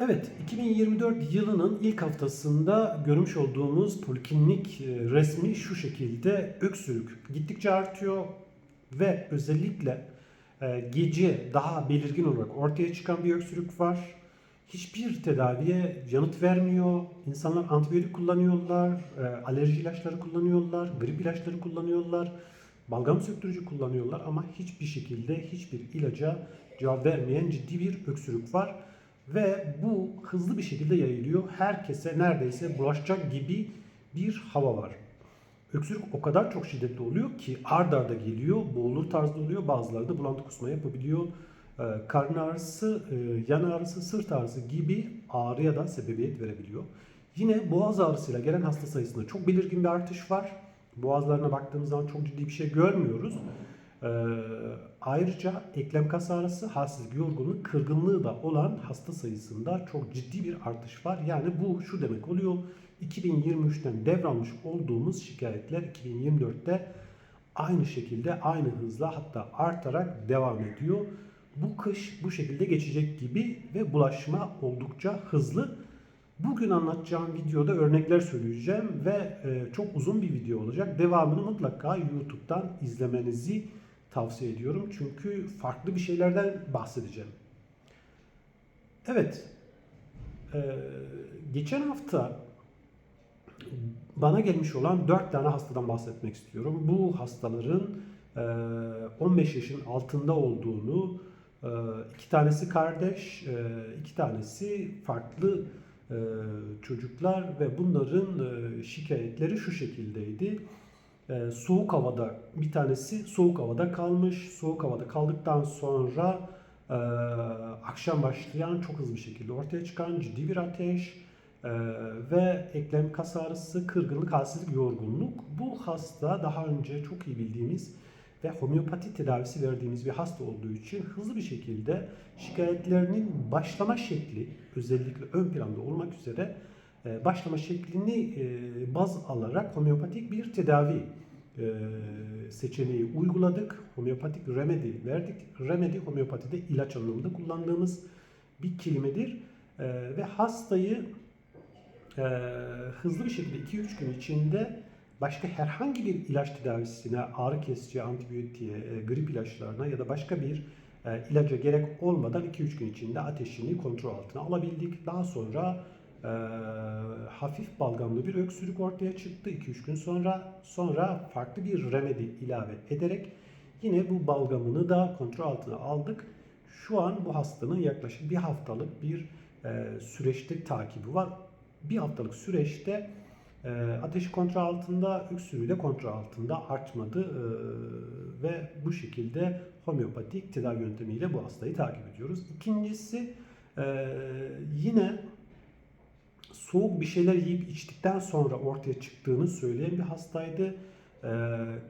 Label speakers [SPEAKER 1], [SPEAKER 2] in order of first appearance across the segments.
[SPEAKER 1] Evet, 2024 yılının ilk haftasında görmüş olduğumuz poliklinik e, resmi şu şekilde öksürük gittikçe artıyor ve özellikle e, gece daha belirgin olarak ortaya çıkan bir öksürük var. Hiçbir tedaviye yanıt vermiyor. İnsanlar antibiyotik kullanıyorlar, e, alerji ilaçları kullanıyorlar, grip ilaçları kullanıyorlar, balgam söktürücü kullanıyorlar ama hiçbir şekilde hiçbir ilaca cevap vermeyen ciddi bir öksürük var. Ve bu hızlı bir şekilde yayılıyor. Herkese neredeyse bulaşacak gibi bir hava var. Öksürük o kadar çok şiddetli oluyor ki ard arda geliyor, boğulur tarzda oluyor. Bazıları da bulantı kusma yapabiliyor. Ee, karın ağrısı, e, yan ağrısı, sırt ağrısı gibi ağrıya da sebebiyet verebiliyor. Yine boğaz ağrısıyla gelen hasta sayısında çok belirgin bir artış var. Boğazlarına baktığımız zaman çok ciddi bir şey görmüyoruz. Ee, ayrıca eklem kas ağrısı, halsizlik, yorgunluk, kırgınlığı da olan hasta sayısında çok ciddi bir artış var. Yani bu şu demek oluyor. 2023'ten devralmış olduğumuz şikayetler 2024'te aynı şekilde aynı hızla hatta artarak devam ediyor. Bu kış bu şekilde geçecek gibi ve bulaşma oldukça hızlı. Bugün anlatacağım videoda örnekler söyleyeceğim ve e, çok uzun bir video olacak. Devamını mutlaka YouTube'dan izlemenizi tavsiye ediyorum. Çünkü farklı bir şeylerden bahsedeceğim. Evet. Ee, geçen hafta bana gelmiş olan 4 tane hastadan bahsetmek istiyorum. Bu hastaların e, 15 yaşın altında olduğunu, e, iki tanesi kardeş, e, iki tanesi farklı e, çocuklar ve bunların e, şikayetleri şu şekildeydi. E, soğuk havada bir tanesi soğuk havada kalmış. Soğuk havada kaldıktan sonra e, akşam başlayan çok hızlı bir şekilde ortaya çıkan ciddi bir ateş e, ve eklem kas ağrısı, kırgınlık, halsizlik, yorgunluk. Bu hasta daha önce çok iyi bildiğimiz ve homeopati tedavisi verdiğimiz bir hasta olduğu için hızlı bir şekilde şikayetlerinin başlama şekli özellikle ön planda olmak üzere başlama şeklini e, baz alarak homeopatik bir tedavi e, seçeneği uyguladık. Homeopatik remedy verdik. Remedy homeopatide ilaç anlamında kullandığımız bir kelimedir. Ve hastayı hızlı bir şekilde 2-3 gün içinde başka herhangi bir ilaç tedavisine, ağrı kesici, antibiyotiğe, grip ilaçlarına ya da başka bir ilaca gerek olmadan 2-3 gün içinde ateşini kontrol altına alabildik. Daha sonra e, hafif balgamlı bir öksürük ortaya çıktı 2-3 gün sonra. Sonra farklı bir remedi ilave ederek yine bu balgamını da kontrol altına aldık. Şu an bu hastanın yaklaşık bir haftalık bir e, süreçte takibi var. Bir haftalık süreçte e, ateşi kontrol altında, öksürüğü de kontrol altında artmadı e, ve bu şekilde homeopatik tedavi yöntemiyle bu hastayı takip ediyoruz. İkincisi e, yine soğuk bir şeyler yiyip içtikten sonra ortaya çıktığını söyleyen bir hastaydı. Ee,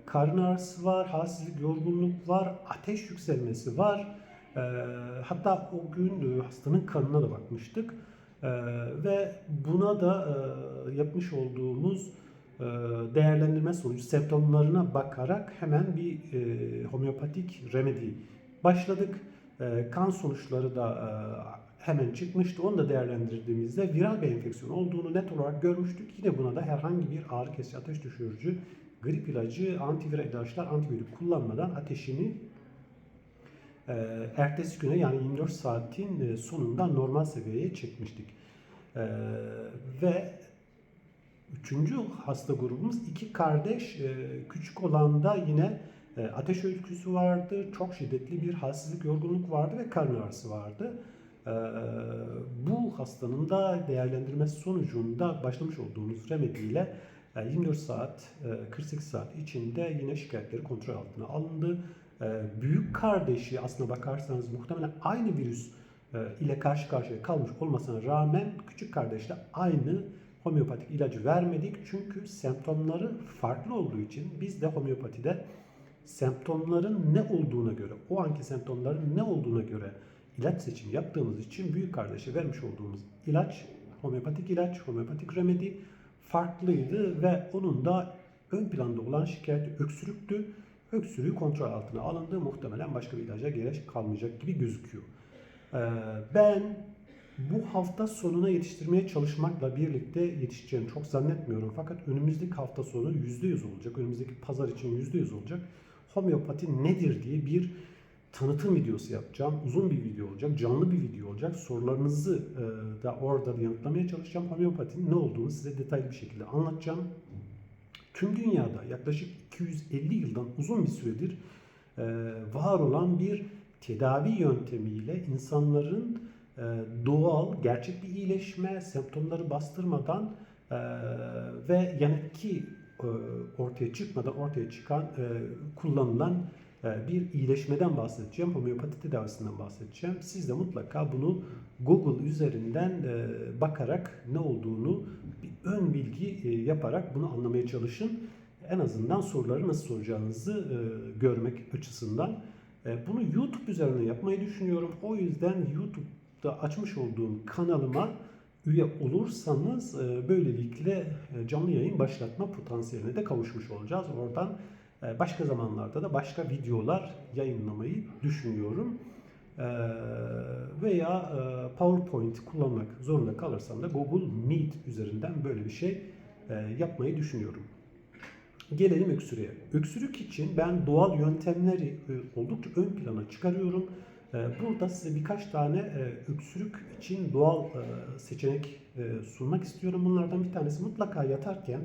[SPEAKER 1] karın ağrısı var, halsizlik, yorgunluk var, ateş yükselmesi var. Ee, hatta o gün e, hastanın kanına da bakmıştık. Ee, ve buna da e, yapmış olduğumuz e, değerlendirme sonucu semptomlarına bakarak hemen bir e, homeopatik remedi başladık. E, kan sonuçları da e, hemen çıkmıştı. Onu da değerlendirdiğimizde viral bir enfeksiyon olduğunu net olarak görmüştük. Yine buna da herhangi bir ağrı kesici, ateş düşürücü, grip ilacı, antiviral ilaçlar, antibiyotik kullanmadan ateşini e, ertesi güne yani 24 saatin e, sonunda normal seviyeye çekmiştik. E, ve üçüncü hasta grubumuz iki kardeş. E, küçük olanda yine e, ateş öyküsü vardı, çok şiddetli bir halsizlik, yorgunluk vardı ve karın ağrısı vardı. Ee, bu hastanın da değerlendirmesi sonucunda başlamış olduğumuz remediyle 24 saat, 48 saat içinde yine şikayetleri kontrol altına alındı. Ee, büyük kardeşi aslına bakarsanız muhtemelen aynı virüs e, ile karşı karşıya kalmış olmasına rağmen küçük kardeşle aynı homeopatik ilacı vermedik. Çünkü semptomları farklı olduğu için biz de homeopatide semptomların ne olduğuna göre, o anki semptomların ne olduğuna göre ilaç seçimi yaptığımız için büyük kardeşe vermiş olduğumuz ilaç, homeopatik ilaç, homeopatik remedi farklıydı ve onun da ön planda olan şikayeti öksürüktü. Öksürüğü kontrol altına alındı. Muhtemelen başka bir ilaca gerek kalmayacak gibi gözüküyor. Ee, ben Bu hafta sonuna yetiştirmeye çalışmakla birlikte yetişeceğini çok zannetmiyorum. Fakat önümüzdeki hafta sonu %100 olacak. Önümüzdeki pazar için %100 olacak. Homeopati nedir diye bir tanıtım videosu yapacağım. Uzun bir video olacak, canlı bir video olacak. Sorularınızı e, da orada yanıtlamaya çalışacağım. Homeopatinin ne olduğunu size detaylı bir şekilde anlatacağım. Tüm dünyada yaklaşık 250 yıldan uzun bir süredir e, var olan bir tedavi yöntemiyle insanların e, doğal, gerçek bir iyileşme, semptomları bastırmadan ve yan etki ortaya çıkmadan ortaya çıkan kullanılan bir iyileşmeden bahsedeceğim. Homeopati tedavisinden bahsedeceğim. Siz de mutlaka bunu Google üzerinden e, bakarak ne olduğunu bir ön bilgi e, yaparak bunu anlamaya çalışın. En azından soruları nasıl soracağınızı e, görmek açısından. E, Bunu YouTube üzerinden yapmayı düşünüyorum. O yüzden YouTube'da açmış olduğum kanalıma üye olursanız e, böylelikle e, canlı yayın başlatma potansiyeline de kavuşmuş olacağız. Oradan e, başka zamanlarda da başka videolar yayınlamayı düşünüyorum. E, Veya e, PowerPoint kullanmak zorunda kalırsam da Google Meet üzerinden böyle bir şey e, yapmayı düşünüyorum. Gelelim öksürüğe. Öksürük için ben doğal yöntemleri e, oldukça ön plana çıkarıyorum. Burada size birkaç tane öksürük için doğal seçenek sunmak istiyorum. Bunlardan bir tanesi mutlaka yatarken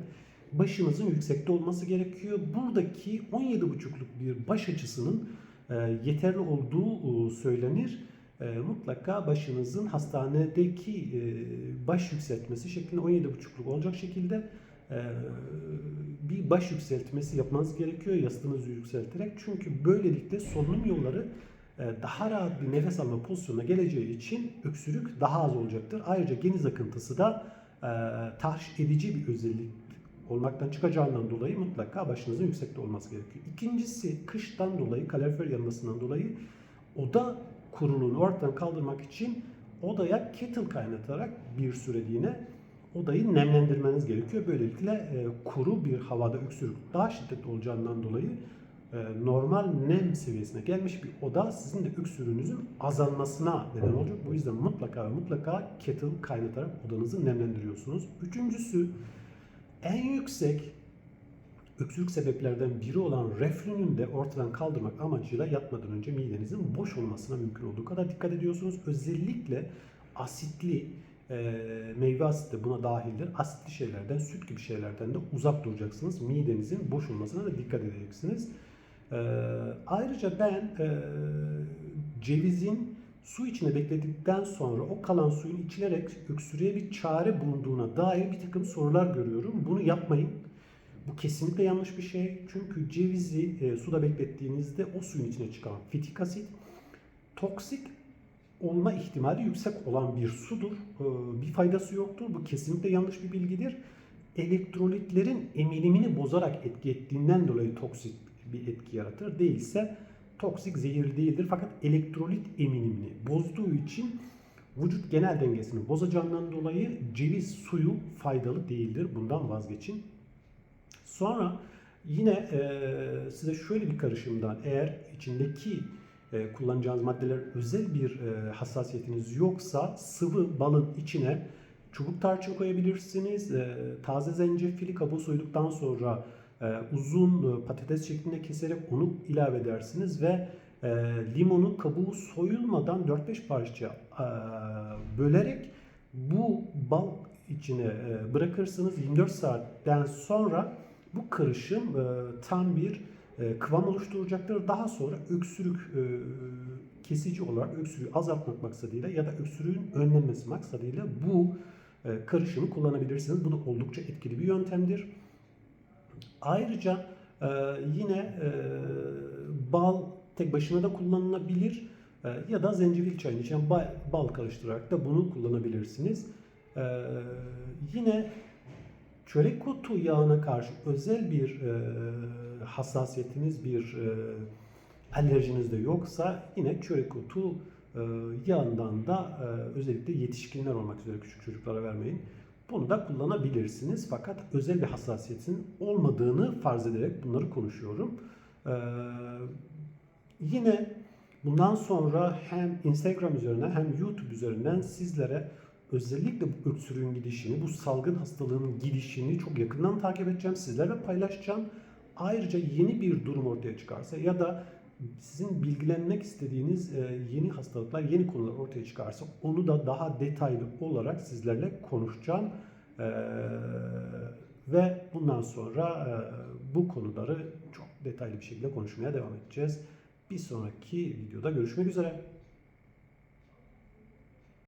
[SPEAKER 1] başınızın yüksekte olması gerekiyor. Buradaki 17,5'luk bir baş açısının e, yeterli olduğu e, söylenir. E, Mutlaka başınızın hastanedeki baş yükseltmesi şeklinde 17,5'luk olacak şekilde bir baş yükseltmesi yapmanız gerekiyor yastığınızı yükselterek. Çünkü böylelikle solunum yolları daha rahat bir nefes alma pozisyonuna geleceği için öksürük daha az olacaktır. Ayrıca geniz akıntısı da tahriş edici bir özellik olmaktan çıkacağından dolayı mutlaka başınızın yüksekte olması gerekiyor. İkincisi kıştan dolayı kalorifer yanmasından dolayı oda kuruluğunu ortadan kaldırmak için odaya kettle kaynatarak bir süreliğine odayı nemlendirmeniz gerekiyor. Böylelikle e, kuru bir havada öksürük daha şiddetli olacağından dolayı e, normal nem seviyesine gelmiş bir oda sizin de öksürüğünüzün azalmasına neden olacak. Bu yüzden mutlaka ve mutlaka kettle kaynatarak odanızı nemlendiriyorsunuz. Üçüncüsü en yüksek öksürük sebeplerden biri olan reflünün de ortadan kaldırmak amacıyla yatmadan önce midenizin boş olmasına mümkün olduğu kadar dikkat ediyorsunuz. Özellikle asitli e, meyve asidi buna dahildir. Asitli şeylerden, süt gibi şeylerden de uzak duracaksınız. Midenizin boş olmasına da dikkat edeceksiniz. E, ayrıca ben e, cevizin su içine bekledikten sonra o kalan suyun içilerek öksürüğe bir çare bulunduğuna dair bir takım sorular görüyorum. Bunu yapmayın. Bu kesinlikle yanlış bir şey. Çünkü cevizi e, suda beklettiğinizde o suyun içine çıkan fitik asit toksik olma ihtimali yüksek olan bir sudur. E, bir faydası yoktur. Bu kesinlikle yanlış bir bilgidir. Elektrolitlerin emilimini bozarak etki ettiğinden dolayı toksik bir etki yaratır. Değilse toksik zehirli değildir. Fakat elektrolit eminimini bozduğu için vücut genel dengesini bozacağından dolayı ceviz suyu faydalı değildir. Bundan vazgeçin. Sonra yine e, size şöyle bir karışımdan eğer içindeki e, kullanacağınız maddeler özel bir e, hassasiyetiniz yoksa sıvı balın içine çubuk tarçın koyabilirsiniz. E, taze zencefili kabuğu soyduktan sonra uzun e, patates şeklinde keserek onu ilave edersiniz ve e, limonu kabuğu soyulmadan 4-5 parça e, bölerek bu bal içine e, bırakırsınız 24 saatten sonra bu karışım e, tam bir e, kıvam oluşturacaktır. Daha sonra öksürük e, kesici olarak öksürüğü azaltmak maksadıyla ya da öksürüğün önlenmesi maksadıyla bu e, karışımı kullanabilirsiniz. Bu da oldukça etkili bir yöntemdir. Ayrıca e, yine e, bal tek başına da kullanılabilir e, ya da zencefil çayını içine bal, bal karıştırarak da bunu kullanabilirsiniz. E, yine çörek otu yağına karşı özel bir e, hassasiyetiniz, bir e, alerjiniz de yoksa yine çörek otu e, yağından da e, özellikle yetişkinler olmak üzere küçük çocuklara vermeyin. Bunu da kullanabilirsiniz fakat özel bir hassasiyetin olmadığını farz ederek bunları konuşuyorum. Ee, yine Bundan sonra hem Instagram üzerinden hem YouTube üzerinden sizlere özellikle bu öksürüğün gidişini, bu salgın hastalığının gidişini çok yakından takip edeceğim. Sizlerle paylaşacağım. Ayrıca yeni bir durum ortaya çıkarsa ya da sizin bilgilenmek istediğiniz e, yeni hastalıklar, yeni konular ortaya çıkarsa onu da daha detaylı olarak sizlerle konuşacağım. E, ve bundan sonra e, bu konuları çok detaylı bir şekilde konuşmaya devam edeceğiz. Bir sonraki videoda görüşmek üzere.